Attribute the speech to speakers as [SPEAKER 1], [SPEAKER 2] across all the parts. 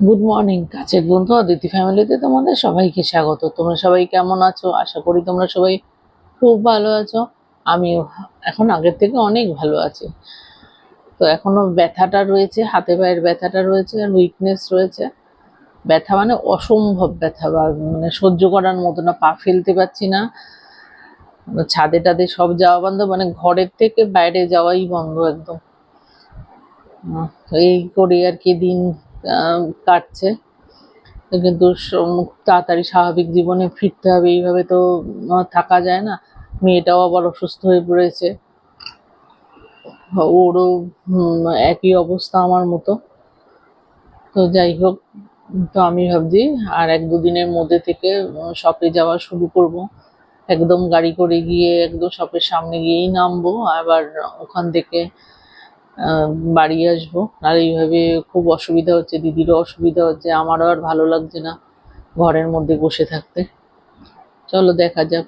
[SPEAKER 1] Good morning কাছের বন্ধু, অদিতি ফ্যামিলিতে তোমাদের সবাইকে স্বাগত। তোমরা সবাই কেমন আছো? আশা করি তোমরা সবাই খুব ভালো আছো। আমিও এখন আগের থেকে অনেক ভালো আছি। তো এখনও ব্যথাটা রয়েছে, হাতে পায়ের ব্যথাটা রয়েছে আর উইকনেস রয়েছে। ব্যথা মানে অসম্ভব ব্যথা বা মানে সহ্য করার মতো না, পা ফেলতে পারছি না। ছাদে টাদে সব যাওয়া বন্ধ মানে ঘরের থেকে বাইরে যাওয়াই বন্ধ একদম। এই করে আর কি দিন কাটছে। কিন্তু তাড়াতাড়ি স্বাভাবিক জীবনে ফিরতে হবে, এইভাবে তো থাকা যায় না। মেয়েটাও আবার অসুস্থ হয়ে পড়েছে। ওরও একই অবস্থা আমার মতো। তো যাই হোক, তো আমি ভাবছি আর এক দুদিনের মধ্যে থেকে শপে যাওয়া শুরু করব। একদম গাড়ি করে গিয়ে, একদম শপের সামনে গিয়েই নামবো। আবার ওখান থেকে বাড়ি আসব। আর এইভাবে খুব অসুবিধা হচ্ছে, দিদিরও অসুবিধা হচ্ছে, আমারও আর ভালো লাগছে না ঘরের মধ্যে বসে থাকতে। চলো দেখা যাক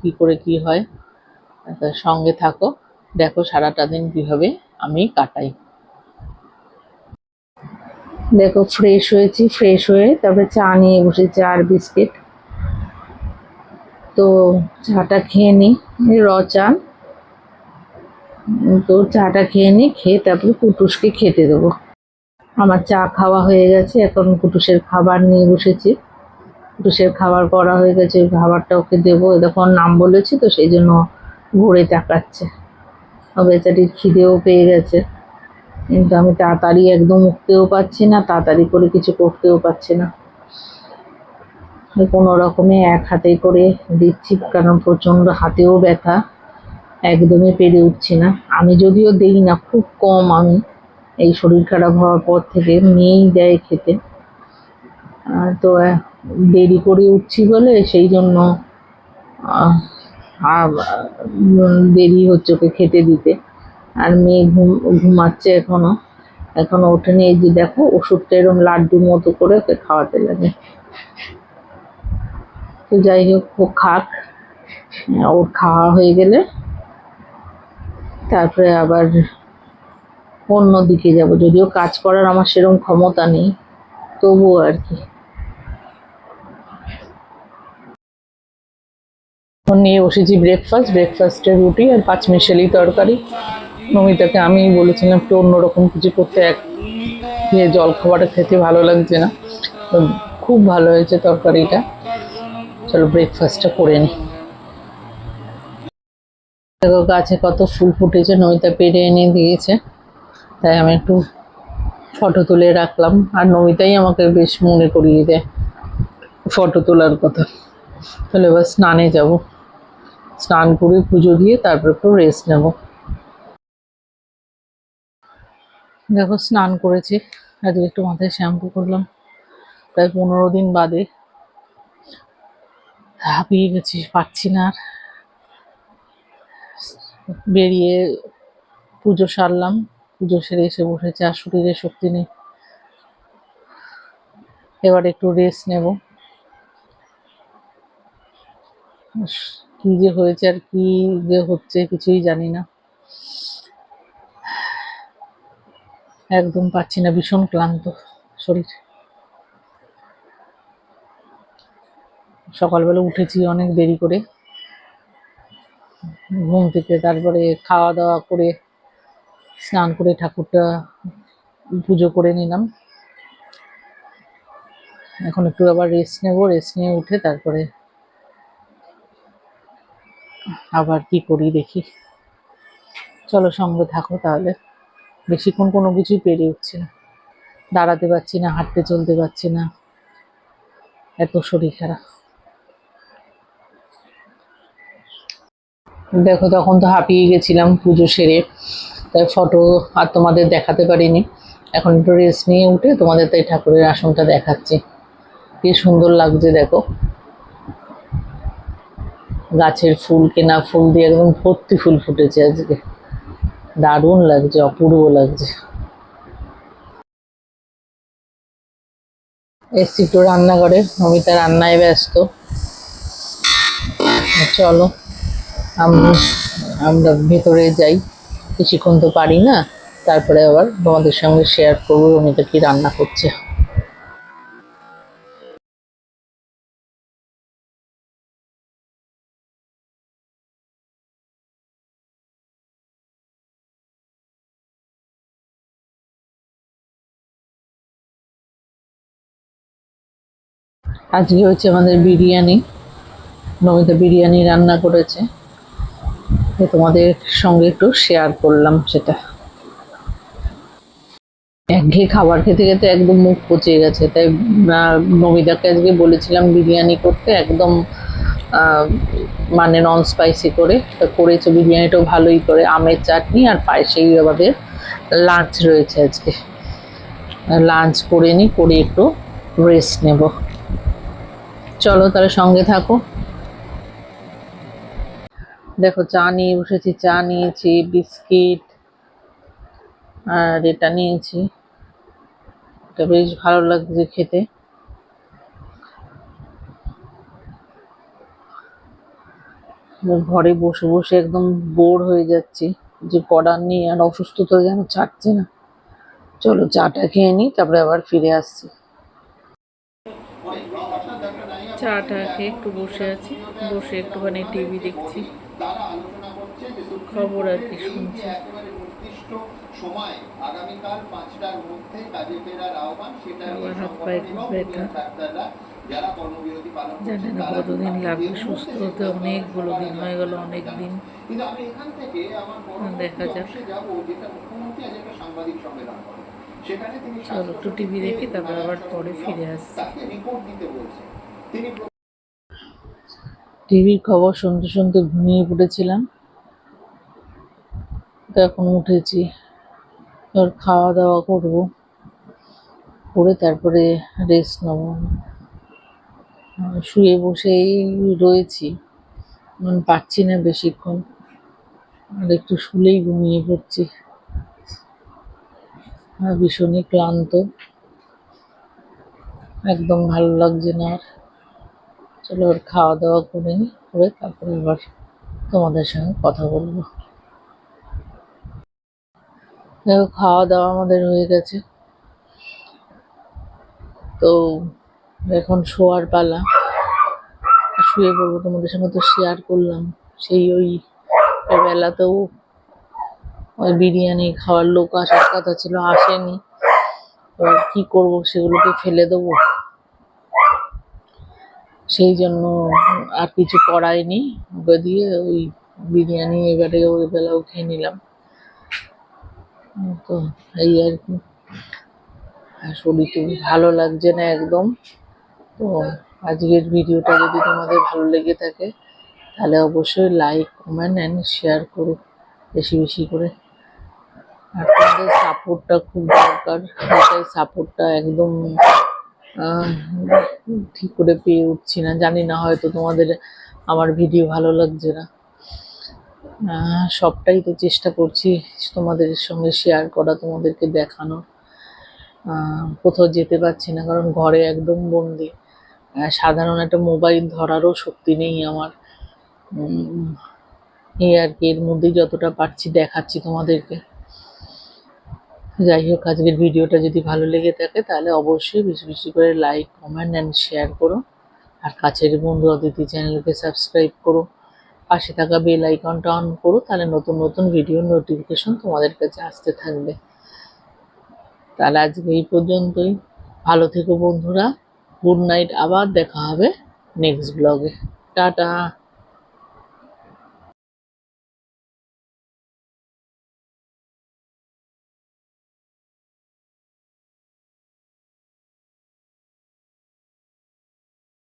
[SPEAKER 1] কি করে কি হয়। তা সঙ্গে থাকো। দেখো সারাটা দিন কীভাবে আমি কাটাই। দেখো ফ্রেশ হয়েছি ফ্রেশ হয়ে তারপরে চা নিয়ে বসেছি আর বিস্কিট। তো চাটা খেয়ে নিই র চা। তো চাটা খেয়ে নিই, খেয়ে তারপরে কুটুসকে খেতে দেবো। আমার চা খাওয়া হয়ে গেছে, এখন কুটুসের খাবার নিয়ে বসেছি। কুটুসের খাবার করা হয়ে গেছে, খাবারটা ওকে দেবো। যখন নাম বলেছি তো, সেই জন্য ঘুরে তাকাচ্ছে। বেচারির খিদেও পেয়ে গেছে। কিন্তু আমি তাড়াতাড়ি একদম উঠতেও পারছি না, তাড়াতাড়ি করে কিছু করতেও পারছি না। কোনো রকমে এক হাতে করে দিচ্ছি, কারণ প্রচণ্ড হাতেও ব্যথা। একদমই পেরে উঠছি না। আমি যদিও দেই না, খুব কম আমি। এই শরীর খারাপ হওয়ার পর থেকে মেয়েই দেয় খেতে। তো দেরি করে উঠছি বলে সেই জন্য দেরি হচ্ছে ওকে খেতে দিতে। আর মেয়ে ঘুম, ঘুমাচ্ছে এখনও। এখনও ওঠেনি। এই যে দেখো, ওষুধটা এরকম লাড্ডুর মতো করে ওকে খাওয়াতে লাগে। তো যাই হোক, ও খাক। ওর খাওয়া হয়ে গেলে তারপরে আবার অন্য দিকে যাব। যদিও কাজ করার আমার সেরকম ক্ষমতা নেই, তবুও আর কি। নিয়ে বসেছি ব্রেকফাস্ট ব্রেকফাস্টে রুটি আর পাঁচ মিশালি তরকারি। নমিতাকে আমি বলেছিলাম একটু অন্যরকম কিছু করতে, এক জল খাবারটা খেতে ভালো লাগছে না। খুব ভালো হয়েছে তরকারিটা। চলো ব্রেকফাস্টটা করে নিই দেখো গাছে কত ফুল ফুটেছে নমিতা পেরে এনে দিয়েছে। তাই আমি একটু ফটো তুলে রাখলাম। আর নমিতাই আমাকে বেশ মনে করিয়ে দেয় ফটো তোলার কথা। তাহলে এবার স্নানে যাব। স্নান করে পুজো দিয়ে তারপর একটু রেস্ট নেব। দেখো স্নান করেছি। আজকে একটু মাথায় শ্যাম্পু করলাম। প্রায় পনেরো দিন বাদে। হাঁপিয়ে গেছি পাচ্ছি না আর। বেরিয়ে পুজো সারলাম। পুজো সেরে এসে বসেছে, আর শরীরে শক্তি নেই। এবার একটু রেস্ট নেব। কি যে হয়েছে আর কি যে হচ্ছে কিছুই জানি না। একদম পাচ্ছি না, ভীষণ ক্লান্ত শরীর। সকালবেলা উঠেছি অনেক দেরি করে। ঘুম থেকে তারপরে খাওয়া দাওয়া করে, স্নান করে ঠাকুরটা পুজো করে নিলাম। এখন একটু আবার রেস্ট নেব রেস্ট নিয়ে উঠে তারপরে আবার কি করি দেখি। চলো সঙ্গে থাকো তাহলে। বেশিক্ষণ কোনো কিছুই পেরে উঠছে না। দাঁড়াতে পারছি না, হাঁটতে চলতে পারছি না। এত শরীর খারাপ। দেখো, তখন তো হাঁপিয়ে গেছিলাম পুজো সেরে। তাই ফটো আর তোমাদের দেখাতে পারিনি। এখন একটু রেস্ট নিয়ে উঠে তোমাদের তাই ঠাকুরের আসনটা দেখাচ্ছি। কি সুন্দর লাগছে, দেখো। গাছের ফুল কেনা ফুল দিয়ে একদম ভর্তি ফুল ফুটেছে আজকে। দারুণ লাগছে, অপূর্ব লাগছে। এসছি একটু রান্নাঘরে অমিতা রান্নায় ব্যস্ত। চলো। আমরা ভেতরে যাই। কিছুক্ষণ তো পারি না। তারপরে আবার তোমাদের সঙ্গে শেয়ার করব, রমিতা কি রান্না করছে। আজকে হচ্ছে আমাদের বিরিয়ানি। নমিতা বিরিয়ানি রান্না করেছে। তো তোমাদের সঙ্গে একটু শেয়ার করলাম সেটা। একঘেয়ে খাবার খেতে খেতে একদম মুখ পচে গেছে। তাই নমিতাকে আজকে বলেছিলাম বিরিয়ানি করতে একদম মানে নন স্পাইসি করে। তা করেছে বিরিয়ানিটাও ভালোই করে। আমের চাটনি আর পায়েসেই আমাদের লাঞ্চ রয়েছে আজকে। লাঞ্চ করে নিই, করে একটু রেস্ট নেব। চলো তাহলে সঙ্গে থাকো। দেখো, চা নিয়ে বসেছি, চা নিয়েছি, বিস্কিট, আর এটা নিয়েছি। এটা বেশ ভালো লাগছে খেতে। ঘরে বসে বসে একদম বোর হয়ে যাচ্ছি যে করার নেই, আর অসুস্থতা যেন ছাড়ছে না। চলো, চাটা খেয়ে নিই, তারপরে আবার ফিরে আসছি। চাটা খেয়ে একটু বসে আছি। বসে একটুখানি টিভি দেখছি। খবর আর কি শুনছি।
[SPEAKER 2] সময় আগামীকাল পাঁচটার
[SPEAKER 1] জানি না, কতদিন লাগবে, সুস্থ হতে অনেকগুলো দিন হয়ে গেল অনেক দিন দেখা যাক। চলো একটু টিভি দেখি, তারপর আবার পরে ফিরে আসছি।
[SPEAKER 2] রিপোর্ট দিতে বলছে
[SPEAKER 1] টিভির খবর শুনতে শুনতে ঘুমিয়ে পড়েছিলাম। তো এখন উঠেছি। এবার খাওয়া দাওয়া করব। করে তারপরে রেস্ট নেব। শুয়ে বসেই রয়েছি। মানে পারছি না বেশিক্ষণ। আর একটু শুলেই ঘুমিয়ে পড়ছি। ভীষণই ক্লান্ত। একদম ভালো লাগছে না আর। চলো এবার খাওয়া দাওয়া করে করে তারপরে আবার তোমাদের সঙ্গে কথা বলব। দেখো খাওয়া দাওয়া আমাদের হয়ে গেছে। তো এখন শোয়ার পালা। শুয়ে পড়ব, তোমাদের সঙ্গে তো শেয়ার করলাম। সেই ওই বেলাতেও ওই বিরিয়ানি খাওয়ার লোক আসার কথা ছিল, আসেনি। এবার কি করব, সেগুলোকে ফেলে দেবো। সেই জন্য আর কিছু করাইনি। ওকে দিয়ে ওই বিরিয়ানি এবারে ওই বেলাও খেয়ে নিলাম। তো এই আর কি। আর শরীর টরীর ভালো লাগছে না একদম। তো আজকের ভিডিওটা যদি তোমাদের ভালো লেগে থাকে, তাহলে অবশ্যই লাইক কমেন্ট অ্যান্ড শেয়ার করো বেশি বেশি করে। আর তোমাদের সাপোর্টটা খুব দরকার। এটাই সাপোর্টটা একদম ঠিক করে পেয়ে উঠছি না। জানি না হয়তো তোমাদের আমার ভিডিও ভালো লাগছে না। সবটাই তো চেষ্টা করছি তোমাদের সঙ্গে শেয়ার করা, তোমাদেরকে দেখানো কোথাও যেতে পারছি না, কারণ ঘরে একদম বন্দি। সাধারণ একটা মোবাইল ধরারও শক্তি নেই আমার। এই আর কি, এর মধ্যেই যতটা পারছি দেখাচ্ছি তোমাদেরকে। যাই হোক, আজকের ভিডিওটা যদি ভালো লেগে থাকে, তাহলে অবশ্যই বেশি বেশি করে লাইক কমেন্ট অ্যান্ড শেয়ার করো। আর কাছের বন্ধু অদিতি চ্যানেলকে সাবস্ক্রাইব করো। পাশে থাকা বেল আইকনটা অন করো, তাহলে নতুন নতুন ভিডিও নোটিফিকেশন তোমাদের কাছে আসতে থাকবে। তাহলে আজকে এই পর্যন্তই। ভালো থেকো বন্ধুরা। গুড নাইট আবার দেখা হবে নেক্সট ব্লগে টাটা।